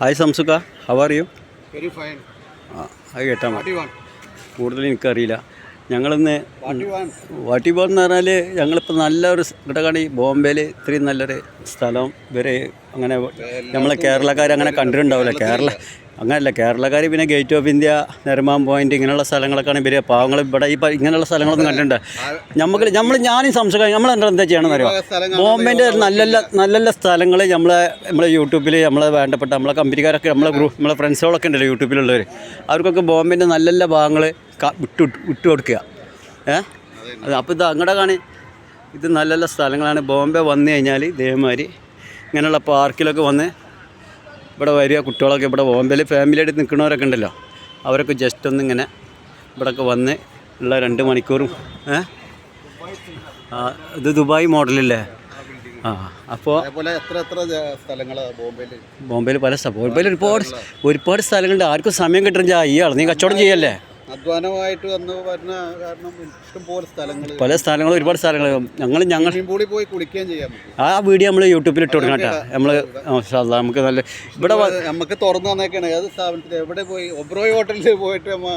Hi Samsukka how are you very fine ആ അത് കേട്ടാൽ മതി. കൂടുതൽ എനിക്കറിയില്ല. ഞങ്ങളിന്ന് വാട്ടിബോൾ എന്ന് പറഞ്ഞാൽ ഞങ്ങളിപ്പോൾ നല്ലൊരു ഈ ബോംബെയിൽ ഇത്രയും നല്ലൊരു സ്ഥലം. ഇവരെ അങ്ങനെ നമ്മളെ കേരളക്കാർ അങ്ങനെ കണ്ടിട്ടുണ്ടാവില്ല. കേരള അങ്ങനെയല്ല കേരളക്കാർ പിന്നെ gate of India Nariman point ഇങ്ങനെയുള്ള സ്ഥലങ്ങളൊക്കെയാണ് ഇവർ പാവങ്ങൾ ഇവിടെ ഈ ഇങ്ങനെയുള്ള സ്ഥലങ്ങളൊന്നും കണ്ടിട്ടുണ്ട്. നമുക്ക് നമ്മൾ ഞാനും സംശയം നമ്മൾ എന്താ ചെയ്യണമെന്ന് അറിയാം ബോംബെന്റെ നല്ല നല്ല സ്ഥലങ്ങൾ നമ്മളെ നമ്മളെ യൂട്യൂബിൽ നമ്മളെ വേണ്ടപ്പെട്ട നമ്മളെ കമ്പനിക്കാരൊക്കെ നമ്മളെ ഗ്രൂപ്പ് നമ്മളെ ഫ്രണ്ട്സുകളൊക്കെ ഉണ്ടല്ലോ യൂട്യൂബിലുള്ളവർ അവർക്കൊക്കെ ബോംബെന്റെ നല്ല നല്ല ഭാഗങ്ങൾ വിട്ടു വിട്ടു കൊടുക്കുക. ഏ? അത് അപ്പോൾ ഇത് അങ്ങടെ കാണി. ഇത് നല്ല നല്ല സ്ഥലങ്ങളാണ്. ബോംബെ വന്നു കഴിഞ്ഞാൽ ഇതേമാതിരി ഇങ്ങനെയുള്ള പാർക്കിലൊക്കെ വന്ന് ഇവിടെ വരിക കുട്ടികളൊക്കെ ഇവിടെ ബോംബെയിൽ ഫാമിലിയായിട്ട് നിൽക്കുന്നവരൊക്കെ ഉണ്ടല്ലോ. അവരൊക്കെ ജസ്റ്റ് ഒന്നിങ്ങനെ ഇവിടെയൊക്കെ വന്ന് ഉള്ള രണ്ട് മണിക്കൂറും ഏ? ആ ഇത് ദുബായ് മോഡലല്ലേ? ആ അപ്പോൾ അതേപോലെ എത്ര എത്ര സ്ഥലങ്ങൾ ബോംബെയിൽ പല സ്ഥലം ബോംബെയിൽ ഒരുപാട് ഒരുപാട് സ്ഥലങ്ങളുണ്ട്. ആർക്കും സമയം കിട്ടുന്നില്ല ആൾ നീ കച്ചവടം ചെയ്യല്ലേ? അധ്വാനമായിട്ട് വന്ന് വരുന്ന കാരണം ഇഷ്ടംപോലെ സ്ഥലങ്ങൾ പല സ്ഥലങ്ങൾ ഒരുപാട് സ്ഥലങ്ങൾ ഞങ്ങൾ ഞങ്ങൾ പൂളിൽ പോയി കുളിക്കുകയും ചെയ്യാം ആ വീഡിയോ നമ്മൾ യൂട്യൂബിൽ ഇട്ട് കൊടുക്കണം കേട്ടോ. നമ്മൾ നമുക്ക് നല്ല ഇവിടെ നമുക്ക് തുറന്നു തന്നേക്കാണ്. ഏത് സ്ഥാപനത്തിൽ എവിടെ പോയി? ഒബ്രോയ് ഹോട്ടലിൽ പോയിട്ട് നമ്മ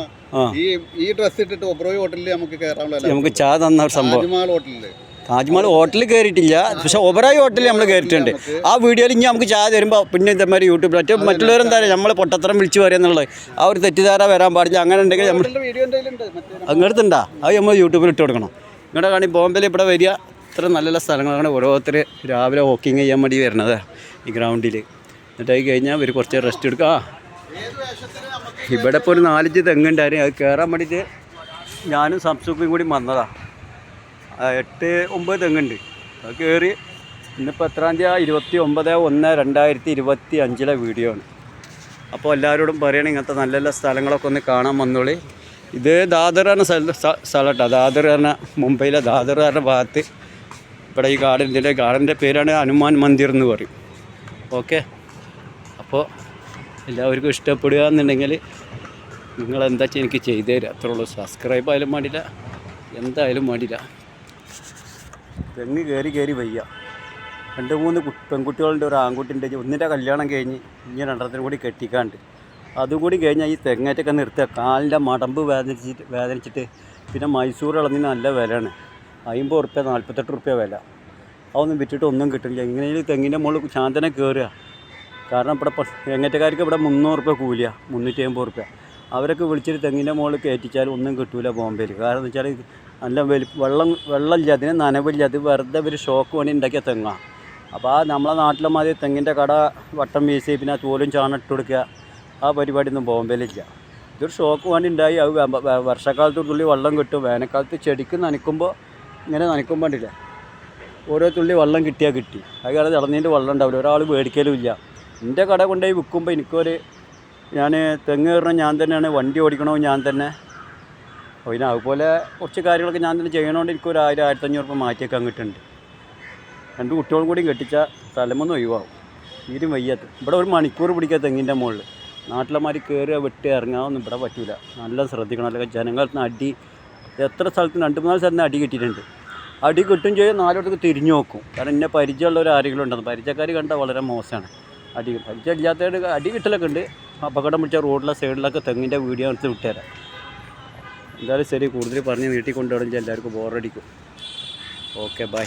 ഈ ഈ ഡ്രസ്സ് ഇട്ടിട്ട് ഒബ്രോയ് ഹോട്ടലിൽ നമുക്ക് കയറാനുള്ള നമുക്ക് ചാ തന്ന സംഭവം. ഹോട്ടലിൽ. ഹോട്ടലിൽ താജ്മഹൽ ഹോട്ടലിൽ കയറിയിട്ടില്ല. പക്ഷേ ഒബറായി ഹോട്ടലിൽ നമ്മൾ കയറിയിട്ടുണ്ട്. ആ വീഡിയോയിൽ ഇനി നമുക്ക് ചായ തരുമ്പോൾ പിന്നെ ഇതേമാതിരി യൂട്യൂബിൽ മറ്റേ മറ്റുള്ളവരെന്താ നമ്മൾ പൊട്ടത്തരം വിളിച്ചു പറയുക ആ ഒരു തെറ്റിദ്ധാര വരാൻ പാടില്ല. അങ്ങനെ ഉണ്ടെങ്കിൽ നമ്മൾ അങ്ങനെടുത്തുണ്ടാ അങ്ങനത്തുണ്ടാ അത് നമ്മൾ യൂട്യൂബിൽ ഇട്ട് കൊടുക്കണം. ഇങ്ങോട്ട് കാണി ബോംബെയിൽ ഇവിടെ വരിക. ഇത്ര നല്ല നല്ല സ്ഥലങ്ങളാണ് ഓരോരുത്തർ രാവിലെ വാക്കിങ് ചെയ്യാൻ വേണ്ടി വരണത് ഈ ഗ്രൗണ്ടിൽ എന്നിട്ട് ആയി കഴിഞ്ഞാൽ ഇവർ കുറച്ച് റെസ്റ്റ് എടുക്കുക ആ. ഇവിടെ ഇപ്പോൾ ഒരു നാലഞ്ച് തെങ്ങുണ്ടായിരുന്നു അത് കയറാൻ വേണ്ടിയിട്ട് ഞാനും സംസുഖും കൂടി വന്നതാണ് എട്ട് ഒമ്പത് തെങ്ങുണ്ട്. അത് കയറി ഇന്നിപ്പോൾ എത്രാം തീയതി? ഇരുപത്തി ഒമ്പത് ഒന്ന് രണ്ടായിരത്തി ഇരുപത്തി അഞ്ചിലെ വീഡിയോ ആണ്. അപ്പോൾ എല്ലാവരോടും പറയണം ഇങ്ങനത്തെ നല്ല നല്ല സ്ഥലങ്ങളൊക്കെ ഒന്ന് കാണാൻ വന്നോളി. ഇത് ദാദർ എന്ന സ്ഥല സ്ഥലം കേട്ടോ ദാദർ പറഞ്ഞ മുംബൈയിലെ ദാദർ പറഞ്ഞ ഭാഗത്ത് ഇവിടെ ഈ ഗാർഡൻ ഇതിന്റെ ഗാർഡന്റെ പേരാണ് ഹനുമാൻ മന്ദിർ എന്ന് പറയും. ഓക്കെ? അപ്പോൾ എല്ലാവർക്കും ഇഷ്ടപ്പെടുക എന്നുണ്ടെങ്കിൽ വെച്ചാൽ എനിക്ക് ചെയ്തു തരിക അത്രേ ഉള്ളൂ. സബ്സ്ക്രൈബ് ആയാലും വേണ്ടില്ല എന്തായാലും വേണ്ടില്ല തെങ്ങ് കയറി കയറി വയ്യ. രണ്ട് മൂന്ന് പെൺകുട്ടികളുടെ ഒരു ആൺകുട്ടിന്റെ ഒന്നിന്റെ കല്യാണം കഴിഞ്ഞ് ഇനി രണ്ടെണ്ണത്തിനും കൂടി കെട്ടിക്കാണ്ട്. അതും കൂടി കഴിഞ്ഞാൽ ഈ തെങ്ങേറ്റൊക്കെ നിർത്തുക. കാലിന്റെ മടമ്പ് വേദനിച്ചിട്ട് വേദനിച്ചിട്ട് പിന്നെ മൈസൂർ ഇളന്നിന് നല്ല വിലയാണ്. അമ്പത് ഉറുപ്പ്യ നാൽപ്പത്തെട്ട് ഉറുപ്പ്യ വില. അതൊന്നും വിറ്റിട്ട് ഒന്നും കിട്ടില്ല ഇങ്ങനെ തെങ്ങിന്റെ മുകളിൽ ശാന്തനെ കയറുക കാരണം ഇവിടെ തെങ്ങേറ്റക്കാർക്ക് ഇവിടെ മുന്നൂറ് ഉറുപ്പ്യ കൂലിയ. മുന്നൂറ്റി അമ്പത് ഉറുപ്പ്യ. അവരൊക്കെ വിളിച്ചിട്ട് തെങ്ങിന്റെ മുകളിൽ കയറ്റിച്ചാൽ ഒന്നും കിട്ടില്ല ബോംബെയിൽ കാരണം എന്ന് വെച്ചാൽ നല്ല വലി വെള്ളം വെള്ളമില്ല അതിന് നനവില്ല അത് വെറുതെ ഒരു ഷോക്ക് വേണ്ടി ഉണ്ടാക്കിയ തെങ്ങാണ് അപ്പോൾ ആ നമ്മളെ നാട്ടിലെ മാതിരി തെങ്ങിന്റെ കട വട്ടം വീശി പിന്നെ തോലും ചാണ ഇട്ട് കൊടുക്കുക. ആ പരിപാടിയൊന്നും ബോംബെയിലില്ല ഇതൊരു ഷോക്ക് വേണ്ടി ഉണ്ടായി അത് വർഷക്കാലത്ത് തുള്ളി വെള്ളം കിട്ടും. വേനൽക്കാലത്ത് ചെടിക്ക് നനയ്ക്കുമ്പോൾ ഇങ്ങനെ നനയ്ക്കുമ്പോൾ ഉണ്ടല്ലേ ഓരോ തുള്ളി വെള്ളം കിട്ടിയാൽ കിട്ടി. അത് കാരണം ഇളനീന്റെ വെള്ളം ഉണ്ടാവില്ല. ഒരാൾ മേടിക്കലും ഇല്ല. എന്റെ കട കൊണ്ടുപോയി വിൽക്കുമ്പോൾ എനിക്കൊരു ഞാൻ തെങ്ങ് കയറണം ഞാൻ തന്നെയാണ്. വണ്ടി ഓടിക്കണോ ഞാൻ തന്നെ. അപ്പോൾ പിന്നെ അതുപോലെ കുറച്ച് കാര്യങ്ങളൊക്കെ ഞാൻ തന്നെ ചെയ്യണോണ്ട് എനിക്കൊരു ആയിരം ആയിരത്തഞ്ഞൂറ് രൂപ മാറ്റിയൊക്കെ അങ്ങോട്ടുണ്ട് രണ്ട് കുട്ടികളും കൂടി കെട്ടിച്ച തലമൊന്നും ഒഴിവാകും. തീരും വയ്യാത്ത ഇവിടെ ഒരു മണിക്കൂർ പിടിക്കുക തെങ്ങിന്റെ മുകളിൽ നാട്ടിലെ മാതിരി കയറുക വെട്ടി ഇറങ്ങാതൊന്നും ഇവിടെ പറ്റില്ല നല്ല ശ്രദ്ധിക്കണം. അല്ലെങ്കിൽ ജനങ്ങൾക്ക് അടി. എത്ര സ്ഥലത്ത് രണ്ട് മൂന്നാൽ സ്ഥലത്ത് അടി കിട്ടിയിട്ടുണ്ട്. അടി കിട്ടും ചെയ്യും. നാലോട്ടേക്ക് തിരിഞ്ഞു നോക്കും. കാരണം എന്നെ ഒരു ആരെങ്കിലും ഉണ്ടെന്ന്. പരിചയക്കാർ കണ്ടാൽ വളരെ മോശമാണ് അടി. പരിചയം അടി കിട്ടലൊക്കെ ഉണ്ട്. അപകടം പിടിച്ച റോഡിലെ സൈഡിലൊക്കെ തെങ്ങിന്റെ വീഡിയോ എടുത്ത് വിട്ടുതരാം എന്തായാലും ശരി കൂടുതൽ പറഞ്ഞ് നീട്ടിക്കൊണ്ടുപോകണമെങ്കിൽ എല്ലാവർക്കും ബോറടിക്കും ഓക്കെ ബൈ